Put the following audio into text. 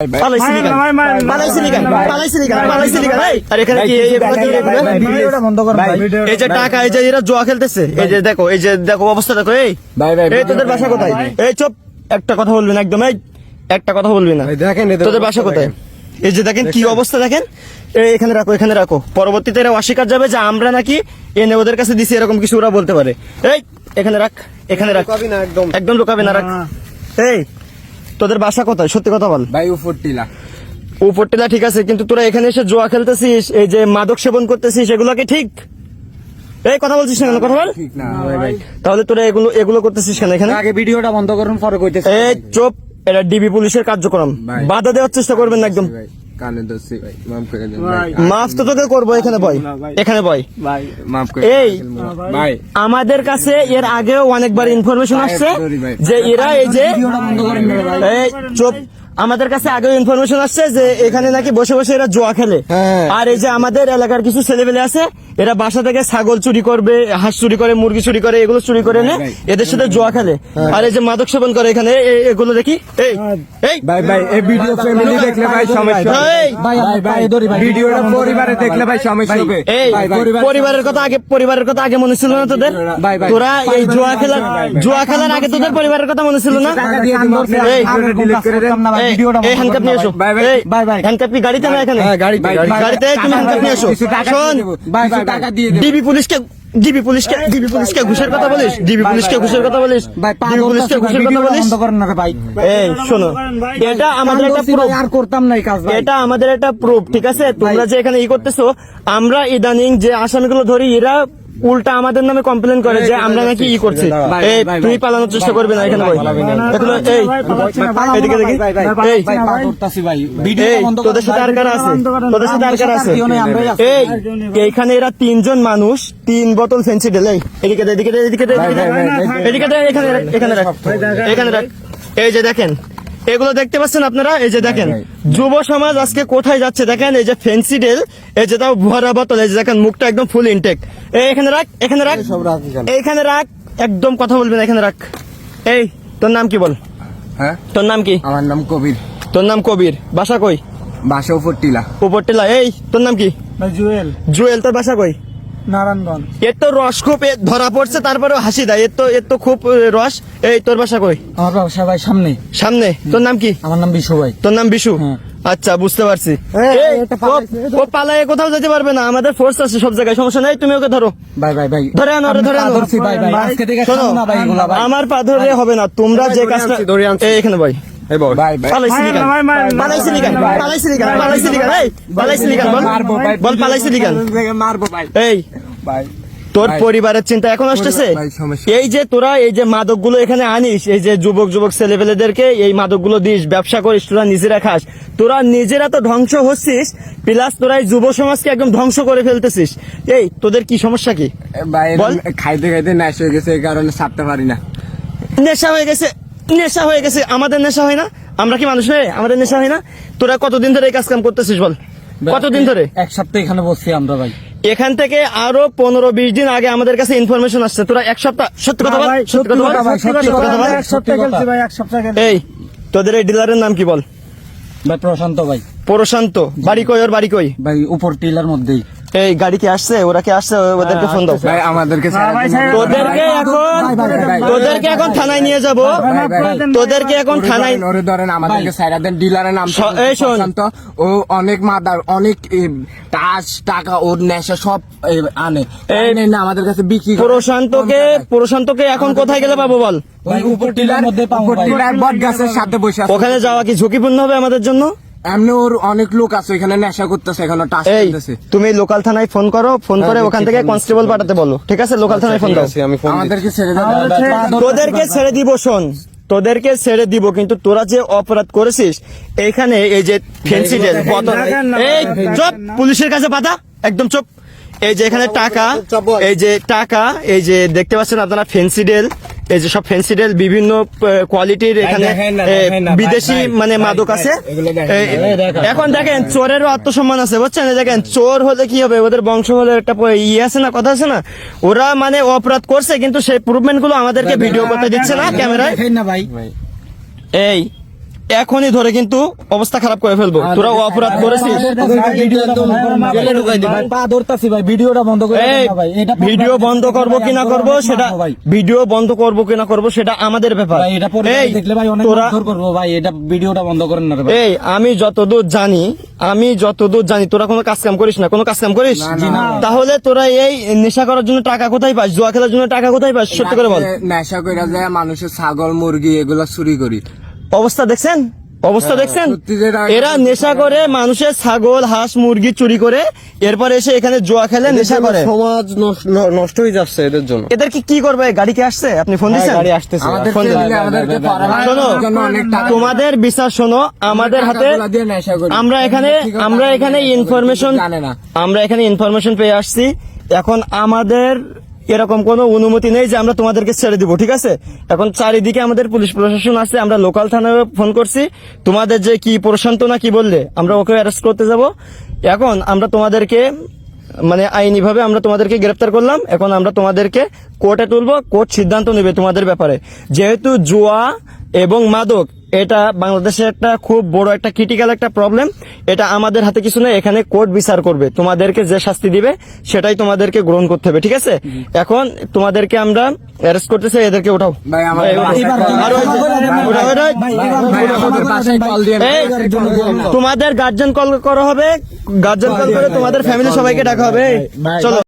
এই, কি এই- এগুলো কি- এগুলো? ভিডিওটা বন্ধ করুন ভাই এই যে টাকা এই যে এরা জুয়া খেলতেছে এই যে দেখো এই যে দেখো অবস্থা দেখো এই। ভাই, ভাই, এই তোদের বাসা কোথায়? এই চুপ। একটা কথা বলবি না একদম এই। একটা কথা বলবি না। দেখেন তোদের বাসা কোথায়? এই যে দেখেন কি অবস্থা দেখেন। এখানে রাখো এখানে রাখো। পরবর্তীতে এরা অস্বীকার যাবে যে আমরা নাকি এনে ওদের কাছে দিছি এরকম কিছু ওরা বলতে পারে। এই এখানে রাখ এখানে রাখ। একদম। একদম লুকাবি না রাখ। এই তোদের বাসা কোথায়? সত্যি কথা বল। ভাই উপর টিলা ঠিক আছে কিন্তু তোরা এখানে এসে জোয়া খেলতেছিস এই যে মাদক সেবন করতেছিস এগুলো কি ঠিক? এই কথা বলছিস না কেন? কথা বল। ঠিক না ভাই তাহলে তোরা এগুলো এগুলো করতেছিস কেন এখানে? আগে ভিডিওটা বন্ধ করুন পরে কইতেছিস এই চোপ। এটা ডিবি পুলিশের কার্যক্রম। বাধা দেওয়ার চেষ্টা করবেন না একদম। কানে দোষী ভাই মাফ করে দেন ভাই। মাফ তো তোকে করব এখানে বয়। এখানে বয়। মাফ করে এই। ভাই। আমাদের কাছে এর আগেও অনেকবার ইনফরমেশন আসছে যে এরা এই যে ভিডিওটা আমাদের কাছে আগেও ইনফরমেশন আসছে যে এখানে নাকি বসে বসে এরা জোয়া খেলে। হ্যাঁ। আর এই যে আমাদের এলাকার কিছু ছেলেপেলে আছে এরা বাসা থেকে ছাগল চুরি করবে হাঁস চুরি করে মুরগি চুরি করে এগুলো চুরি করে নে এদের সাথে জোয়া খেলে। আর এই যে মাদক সেবন করে এখানে এগুলো দেখি। এই এই। ভাই ভাই এই ভিডিও ফ্যামিলি দেখলে ভাই সমস্যা এই, ভাই ভাই ভিডিওটা পরিবারে দেখলে ভাই সমস্যা হবে। এই পরিবারের কথা আগে পরিবারের কথা আগে মনে ছিল না তোদের। তোরা এই জোয়া খেলার জুয়া খেলার আগে তোদের পরিবারের কথা মনে ছিল না? ভিডিওটা এই, হ্যান্ডকাপ নিয়ে এসো। হ্যান্ডকাপ কি গাড়িতে না এখানে? হ্যাঁ, গাড়িতে, গাড়িতে। তুমি হ্যান্ডকাপ নিয়ে এসো। শোন দিয়ে দেবো। ভাই, ভাই, টাকা দিয়ে দেবো। ডিবি পুলিশকে ডিবি পুলিশকে ডিবি পুলিশকে ঘুষের কথা বলিস? ডিবি পুলিশকে ঘুষের কথা বলিস? ডিবি পুলিশকে ঘুষের কথা বলিস? বন্ধ করুন না ভাই। এই শোনো। এটা আমাদের একটা কান্দছি প্রুফ আর করতাম না এই কাজ এটা আমাদের একটা প্রুফ ঠিক আছে? তোমরা যে এখানে ই করতেছো আমরা ইদানিং যে আসামিগুলো ধরি এরা উল্টা আমাদের নামে কমপ্লেন করে যে আমরা নাকি ই করছি এই ভাই, তুই পালানোর চেষ্টা করবি না এখানে এগুলো এই এদিকে দেখি ভাই ভাই ভাই ভাই তোদের সাথে আর কারা আছে তোদের সাথে আর কারা আছে। এই এইখানে এরা তিনজন মানুষ তিন বোতল ফেন্সি ঢেল এই এদিকে এদিকে এদিকে এদিকে। ভাই, ভাই, ভাই, এখানে এখানে রাখ এখানে রাখ এই যে দেখেন এগুলো দেখতে পাচ্ছেন আপনারা? এই যে দেখেন। যুব সমাজ আজকে কোথায় যাচ্ছে দেখেন? এই যে ফেন্সি ডেল এই যে তাও ভরা বোতল এই যে দেখেন মুখটা একদম ফুল ইনটেক এই এখানে রাখ এখানে রাখ। সব রাখি কেন? এইখানে রাখ একদম কথা বলবি না এখানে রাখ। এই তোর নাম কি বল? হ্যাঁ? তোর নাম কি? আমার নাম কবির। তোর নাম কবির। বাসা কই? বাসা উপর টিলা উপরটিলা। এই তোর নাম কি? জুয়েল। জুয়েল তোর বাসা কই? নারায়ণগঞ্জ। এর তো রস খুব ধরা পড়ছে তারপরেও হাসি দেয়। এর তো এর তো খুব রস। এই তোর বাসা কই? আমার ব্যবসা ভাই সামনে। সামনে? তোর নাম কি? আমার নাম বিশু ভাই। তোর নাম বিশু। আচ্ছা বুঝতে পারছি। ও-। পালায় কোথাও যেতে পারবে না। আমাদের ফোর্স আছে সব জায়গায় সমস্যা নাই তুমি ওকে ধরো। ভাই ভাই ভাই ধরে আনো ধরে আনো। আমার পা ধরে হবে না। তোমরা যে কাজটা এখানে ভাই মারবো ভাই এই ভাই তোর পরিবারের চিন্তা এখন আসতেছে? এই যে তোরা এই যে মাদকগুলো এখানে আনিস এই যে যুবক যুবক ছেলেপেলেদেরকে এই মাদকগুলো দিস ব্যবসা করিস তোরা নিজেরা খাস তোরা নিজেরা তো ধ্বংস হচ্ছিস প্লাস তোরা এই যুব সমাজকে একদম ধ্বংস করে ফেলতেছিস। এই তোদের কি সমস্যা কি? বল। খাইতে খাইতে ন্যাশ হয়ে গেছে এই কারণে ছাড়তে পারি না। নেশা হয়ে গেছে। নেশা হয়ে গেছে আমাদের নেশা হয় না। আমরা কি মানুষ নয় আমাদের নেশা হয় না? তোরা কতদিন ধরে এই কাজ কাম করতেছিস বল? কতদিন ধরে? এক সপ্তাহ এখানে বসছি আমরা ভাই। এখান থেকে আরও পনেরো বিশ দিন আগে আমাদের কাছে ইনফরমেশন আসছে। তোরা এক সপ্তাহ সত্যি কথা বল? সত্যি কথা বল? সত্যি কথা বল? এক সপ্তাহ ভাই এক সপ্তাহ খেলছি। এই তোদের এই ডিলারের নাম কি বল? ভাই প্রশান্ত ভাই। প্রশান্ত। বাড়ি কই ওর? বাড়ি কই? ভাই উপর টিলার মধ্যেই। এই গাড়ি কি আসছে? ওরা কি আসছে? ওদেরকে ফোন দাও। ভাই আমাদেরকে তোদেরকে এখন তোদেরকে এখন থানায় নিয়ে যাব। তোদেরকে এখন থানায় ওরে ধরেন আমাদেরকে সাইরা দেন ডিলারের নাম এই শোন। ও অনেক মাদার অনেক টাস টাকা ওর নেশা সব আনে। এই- না আমাদের কাছে বিক্রি করে। প্রশান্তকে প্রশান্তকে এখন কোথায় গেলে পাবো বল? ভাই উপর টিলার মধ্যে পাবো টিলার বট গাছের সাথে বসে আছে। ওখানে যাওয়া কি ঝুঁকিপূর্ণ হবে আমাদের জন্য? এমনি ওর অনেক লোক আছে ওখানে নেশা করতেছে এখানে টাস করতেছে তুমি লোকাল থানায় ফোন করো ফোন করে হ্যাঁ, ওখান থেকে কনস্টেবল পাঠাতে বলো। ঠিক আছে লোকাল থানায় ফোন দাও। আমাদেরকে ছেড়ে দেন তোদেরকে ছেড়ে দিব শোন। তোদেরকে ছেড়ে দিব কিন্তু তোরা যে অপরাধ করেছিস এইখানে এই যে ফেন্সি জেল কত এই চুপ! পুলিশের কাছে পাতা একদম চুপ! এই যে এখানে টাকা এই যে টাকা এই যে দেখতে পাচ্ছেন আপনারা ফেন্সি ডেল এই যে সব ফ্যান্সি ডেল বিভিন্ন কোয়ালিটির এখানে না, ভাই, বিদেশি মানে মাদক আছে। এখন দেখেন চোরেরও আত্মসম্মান আছে বুঝছেন? দেখেন চোর হলে কি হবে? ওদের বংশ হলে একটা ইয়ে আছে না কথা আছে না? ওরা মানে অপরাধ করছে কিন্তু সেই প্রুভমেন্টগুলো আমাদেরকে ভিডিও করতে দিচ্ছে না ক্যামেরায়। না ভাই। এই এখনই ধরে কিন্তু অবস্থা খারাপ করে ফেলব। তোরা অপরাধ করেছিস? ভাই, পা ধরতাছি ভাই ভিডিওটা বন্ধ করে এই দেন না ভাই এটা ভিডিও বন্ধ করব কি না করব সেটা ভিডিও বন্ধ করব কি না করব সেটা আমাদের ব্যাপার। এই আমি যতদূর জানি আমি যতদূর জানি তোরা কোনো কাজ কাম করিস না কোনো কাজ কাম করিস তাহলে তোরা এই নেশা করার জন্য টাকা কোথায় পাস? জুয়া খেলার জন্য টাকা কোথায় পাস? সত্যি করে বল। নেশা করে যায় মানুষের ছাগল মুরগি এগুলো চুরি করি। অবস্থা দেখছেন? অবস্থা দেখছেন? এরা নেশা করে মানুষের ছাগল হাঁস মুরগি চুরি করে এরপর এসে এখানে জুয়া খেলে নেশা করে। সমাজ নষ্ট- হয়ে যাচ্ছে এদের জন্য। এদেরকে কি করবে? গাড়ি কি আসছে? আপনি ফোন দিচ্ছেন? গাড়ি আসতেছে। আমাদেরকে পরামর্শ শোনো তোমাদের বিশ্বাস শোনো আমাদের হাতে। আমরা এখানে আমরা এখানে ইনফরমেশন আমরা এখানে ইনফরমেশন পেয়ে আসছি। এখন আমাদের এরকম কোনো অনুমতি নেই যে আমরা তোমাদেরকে ছেড়ে দিব, ঠিক আছে? এখন চারিদিকে আমাদের পুলিশ প্রশাসন আছে, আমরা লোকাল থানায় ফোন করছি। তোমাদের যে কি প্রশান্ত না কি বললে, আমরা ওকে অ্যারেস্ট করতে যাব। এখন আমরা তোমাদেরকে মানে আইনি ভাবে আমরা তোমাদেরকে গ্রেপ্তার করলাম। এখন আমরা তোমাদেরকে কোর্টে তুলবো কোর্ট সিদ্ধান্ত নেবে তোমাদের ব্যাপারে। যেহেতু জুয়া এবং মাদক এটা বাংলাদেশে একটা খুব বড় একটা ক্রিটিক্যাল একটা প্রবলেম এটা আমাদের হাতে কিছু নেই এখানে কোর্ট বিচার করবে। তোমাদেরকে যে শাস্তি দিবে সেটাই তোমাদেরকে গ্রহণ করতে হবে ঠিক আছে? এখন তোমাদেরকে আমরা অ্যারেস্ট করতেছে এদেরকে উঠাও। তোমাদের গার্জেন কল করা হবে গার্জেন কল করে তোমাদের ফ্যামিলি সবাইকে ডাকা হবে। চলো।